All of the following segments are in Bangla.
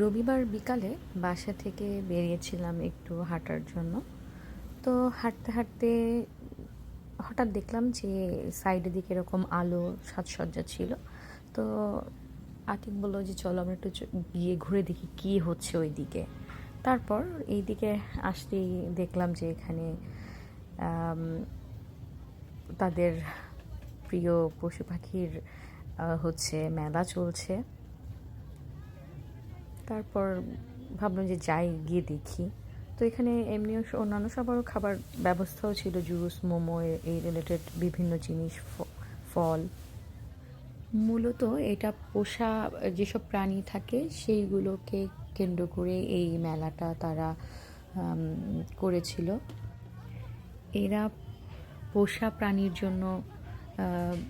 রবিবার বিকালে বাসা থেকে বেরিয়েছিলাম একটু হাঁটার জন্য। তো হাঁটতে হাঁটতে হঠাৎ দেখলাম যে সাইডের দিকে এরকম আলো, সাজসজ্জা ছিল। তো আতিক বলল যে, চলো আমরা একটু গিয়ে ঘুরে দেখি কী হচ্ছে ওই দিকে তারপর এই দিকে আসতেই দেখলাম যে এখানে তাদের প্রিয় পশু পাখির হচ্ছে মেলা চলছে। তারপর ভাবলাম যে যাই, গিয়ে দেখি। তো এখানে এমনিও স- অন্যান্য সবারও খাবার ব্যবস্থাও ছিল, জুস, মোমো এই রিলেটেড বিভিন্ন জিনিস ফল। মূলত এটা পোষা যেসব প্রাণী থাকে, সেইগুলোকে কেন্দ্র করে এই মেলাটা তারা করেছিল। এরা পোষা প্রাণীর জন্য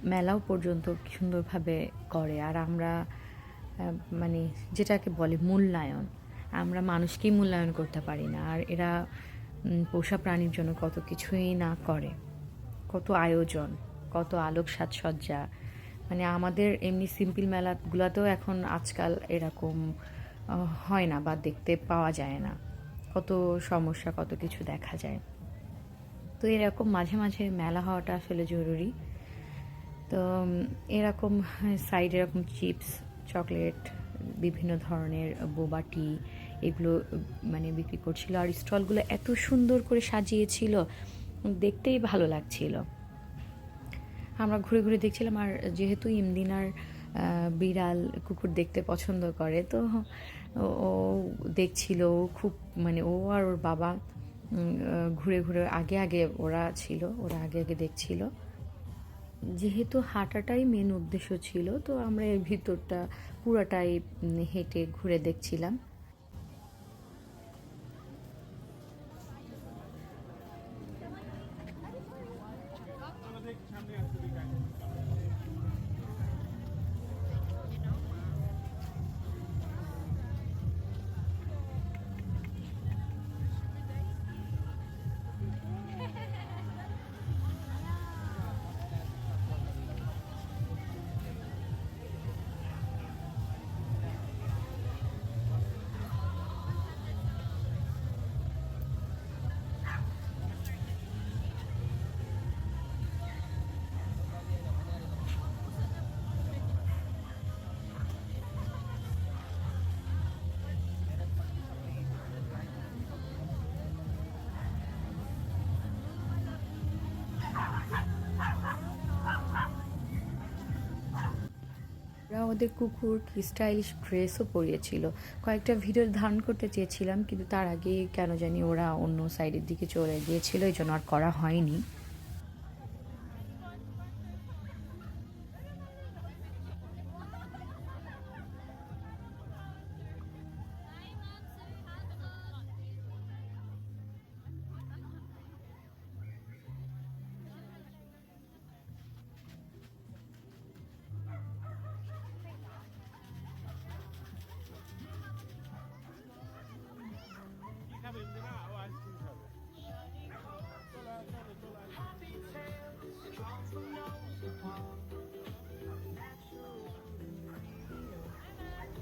মেলাও পর্যন্ত সুন্দরভাবে করে। আর আমরা মানে যেটাকে বলে মূল্যায়ন। আমরা মানুষকেই মূল্যায়ন করতে পারি না, আর এরা পোষা প্রাণীর জন্য কত কিছুই না করে। কত আয়োজন, কত আলোক সাজসজ্জা। মানে আমাদের এমনি সিম্পল মেলাগুলোতেও এখন আজকাল এরকম হয় না বা দেখতে পাওয়া যায় না। কত সমস্যা, কত কিছু দেখা যায়। তো এরকম মাঝে মাঝে মেলা হওয়াটা আসলে জরুরি। তো এরকম সাইড এরকম চিপস চকলেট, বিভিন্ন ধরনের বোবা টি এগুলো মানে বিক্রি করছিল। আর স্টলগুলো এত সুন্দর করে সাজিয়েছিল, দেখতেই ভালো লাগছিল। আমরা ঘুরে ঘুরে দেখছিলাম, আর যেহেতু ইমদিনার বিড়াল কুকুর দেখতে পছন্দ করে, তো ও- দেখছিল খুব মানে ও আর ওর বাবা ঘুরে ঘুরে আগে আগে ওরা ছিল, ওরা আগে আগে দেখছিল। যেহেতু হাঁটাটাই মেন উদ্দেশ্য ছিল তো আমরা এর ভিতরটা পুরাটাই হেঁটে ঘুরে দেখছিলাম। ওরা ওদের কুকুর স্টাইলিশ ড্রেসও পরিয়েছিল। কয়েকটা ভিডিও ধারণ করতে চেয়েছিলাম, কিন্তু তার আগে কেন জানি ওরা অন্য সাইডের দিকে চলে গিয়েছিল, এই জন্য আর করা হয়নি।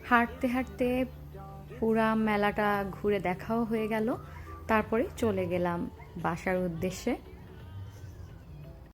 হাঁটতে হাঁটতে পুরা মেলাটা ঘুরে দেখাও হয়ে গেল। তারপরে চলে গেলাম বাসার উদ্দেশ্যে।